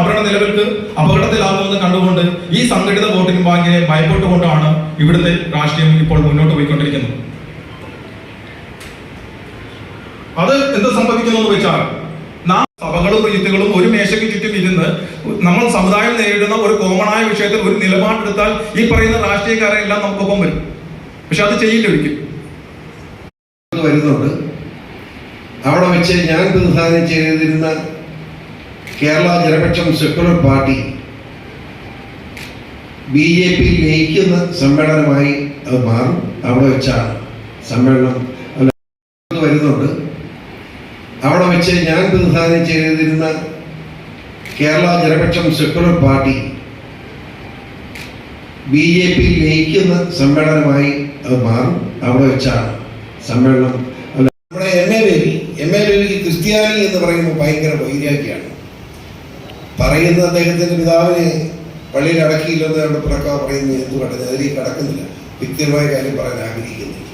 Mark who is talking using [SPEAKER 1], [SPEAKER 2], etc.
[SPEAKER 1] അവരുടെ നിലവിൽക്ക് അപകടത്തിലാകുമെന്ന് കണ്ടുകൊണ്ട് ഈ സംഘടിത വോട്ടിംഗ് ബാങ്കിനെ ഭയപ്പെട്ടുകൊണ്ടാണ് ഇവിടുത്തെ രാഷ്ട്രീയം ഇപ്പോൾ മുന്നോട്ട് പോയിക്കൊണ്ടിരിക്കുന്നത്. അത് എന്ത് സംഭവിക്കുന്നു എന്ന് വെച്ചാൽ നാം സഭകളും റീത്തുകളും ഒരു മേശയ്ക്ക് ചുറ്റും ഇരുന്ന് നമ്മൾ സമുദായം നേരിടുന്ന ഒരു കോമണായ വിഷയത്തിൽ ഒരു നിലപാടെടുത്താൽ ഈ പറയുന്ന രാഷ്ട്രീയക്കാരെല്ലാം നമുക്കൊപ്പം വരും. പക്ഷെ അത് ചെയ്യില്ല ഒരിക്കലും.
[SPEAKER 2] വരുന്നുണ്ട്. അവിടെ വെച്ച് ഞാൻ പ്രതിനിധാനം ചെയ്തിരുന്ന Kerala Janapaksham secular party B J P ലയിക്കുന്ന സമ്മേളനമായി അത് മാറും. അവിടെ വെച്ചാണ് സമ്മേളനം അല്ല വരുന്നുണ്ട്. അവിടെ വെച്ച് ഞാൻ പ്രതിസാധനം ചെയ്തിരുന്ന Kerala Janapaksham secular party B J P ലയിക്കുന്ന സമ്മേളനമായി അത് മാറും. അവിടെ വെച്ചാണ് സമ്മേളനം അല്ല നമ്മുടെ M A Baby M A ബേബിക്ക് ക്രിസ്ത്യാനി എന്ന് പറയുമ്പോൾ ഭയങ്കര വൈരാഗ്യമാണ്. പറയുന്ന അദ്ദേഹത്തിന്റെ പിതാവിനെ പള്ളിയിൽ അടക്കിയില്ലെന്ന് അവിടെ പിറക്കാ പറയുന്നത് എന്തുകൊണ്ട് അതിലേക്ക് കടക്കുന്നില്ല. വ്യക്തിപരമായ കാര്യം പറയാൻ ആഗ്രഹിക്കുന്നില്ല.